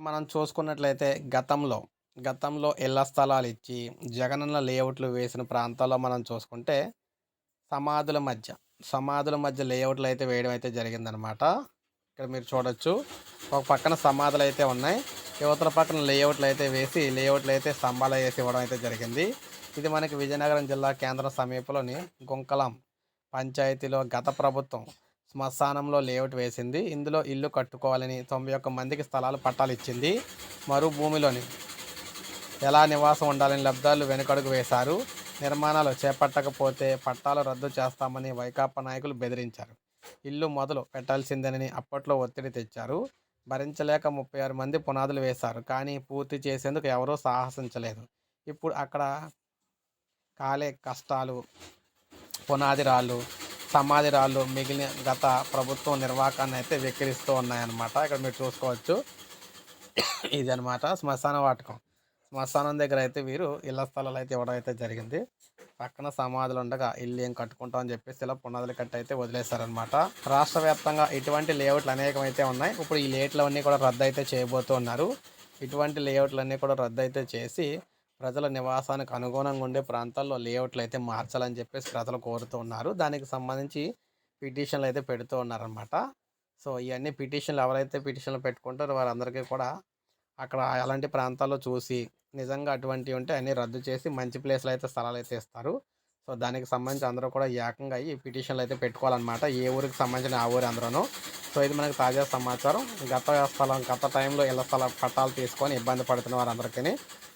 మనం చూసుకున్నట్లయితే గతంలో గతంలో ఇళ్ళ స్థలాలు ఇచ్చి జగనన్న లేఅవుట్లు వేసిన ప్రాంతాల్లో మనం చూసుకుంటే సమాధుల మధ్య సమాధుల మధ్య లేఅవుట్లు అయితే వేయడం అయితే జరిగిందనమాట ఇక్కడ మీరు చూడొచ్చు. ఒక పక్కన సమాధులు అయితే ఉన్నాయి. యువతల పక్కన లేఅవుట్లు అయితే వేసి లేఅవుట్లు అయితే స్తంభాలు వేసి ఇవ్వడం అయితే జరిగింది. ఇది మనకి విజయనగరం జిల్లా కేంద్రం సమీపంలోని గుంకలం పంచాయతీలో గత ప్రభుత్వం శ్మశానంలో లేఅవుట్ వేసింది. ఇందులో ఇల్లు కట్టుకోవాలని తొంభై ఒక్క మందికి స్థలాలు పట్టాలు ఇచ్చింది. మరు భూమిలోని ఎలా నివాసం ఉండాలని లబ్ధాలు వెనుకడుగు వేశారు. నిర్మాణాలు చేపట్టకపోతే పట్టాలు రద్దు చేస్తామని వైకాపా నాయకులు బెదిరించారు. ఇల్లు మొదలు పెట్టాల్సిందేనని అప్పట్లో ఒత్తిడి తెచ్చారు. భరించలేక ముప్పై ఆరు మంది పునాదులు వేశారు. కానీ పూర్తి చేసేందుకు ఎవరూ సాహసించలేదు. ఇప్పుడు అక్కడ కాలే కష్టాలు పునాది రాళ్ళు సమాధి రాళ్ళు మిగిలిన గత ప్రభుత్వం నిర్వాహకాన్ని అయితే వెక్కిరిస్తూ ఉన్నాయన్నమాట. ఇక్కడ మీరు చూసుకోవచ్చు. ఇది అనమాట శ్మశాన వాటకం. శ్మశానం దగ్గర అయితే వీరు ఇళ్ళ స్థలాలు అయితే ఇవ్వడం అయితే జరిగింది. పక్కన సమాధులు ఉండగా ఇల్లు ఏం కట్టుకుంటాం అని చెప్పేసి ఇలా పునాదులు కట్టి అయితే వదిలేశారనమాట రాష్ట్ర వ్యాప్తంగా ఇటువంటి లేఅవుట్లు అనేకమైతే ఉన్నాయి. ఇప్పుడు ఈ లేట్లు అన్నీ కూడా రద్దు అయితే చేయబోతూ ఉన్నారు ఇటువంటి లేఅవుట్లు అన్నీ కూడా రద్దు అయితే చేసి ప్రజల నివాసానికి అనుగుణంగా ఉండే ప్రాంతాల్లో లేఅవుట్లు అయితే మార్చాలని చెప్పేసి ప్రజలు కోరుతూ ఉన్నారు. దానికి సంబంధించి పిటిషన్లు అయితే పెడుతూ ఉన్నారనమాట సో ఇవన్నీ పిటిషన్లు ఎవరైతే పిటిషన్లు పెట్టుకుంటారో వారందరికీ కూడా అక్కడ అలాంటి ప్రాంతాల్లో చూసి నిజంగా అటువంటివి ఉంటే అన్నీ రద్దు చేసి మంచి ప్లేస్లో అయితే స్థలాలు అయితే ఇస్తారు. సో దానికి సంబంధించి అందరూ కూడా ఏకంగా ఈ పిటిషన్లు అయితే పెట్టుకోవాలన్నమాట. ఏ ఊరికి సంబంధించిన ఆ ఊరి అందరూ సో ఇది మనకు తాజా సమాచారం. గత స్థలం గత టైంలో ఇళ్ళ స్థల పట్టాలు తీసుకొని ఇబ్బంది పడుతున్న వారందరికీ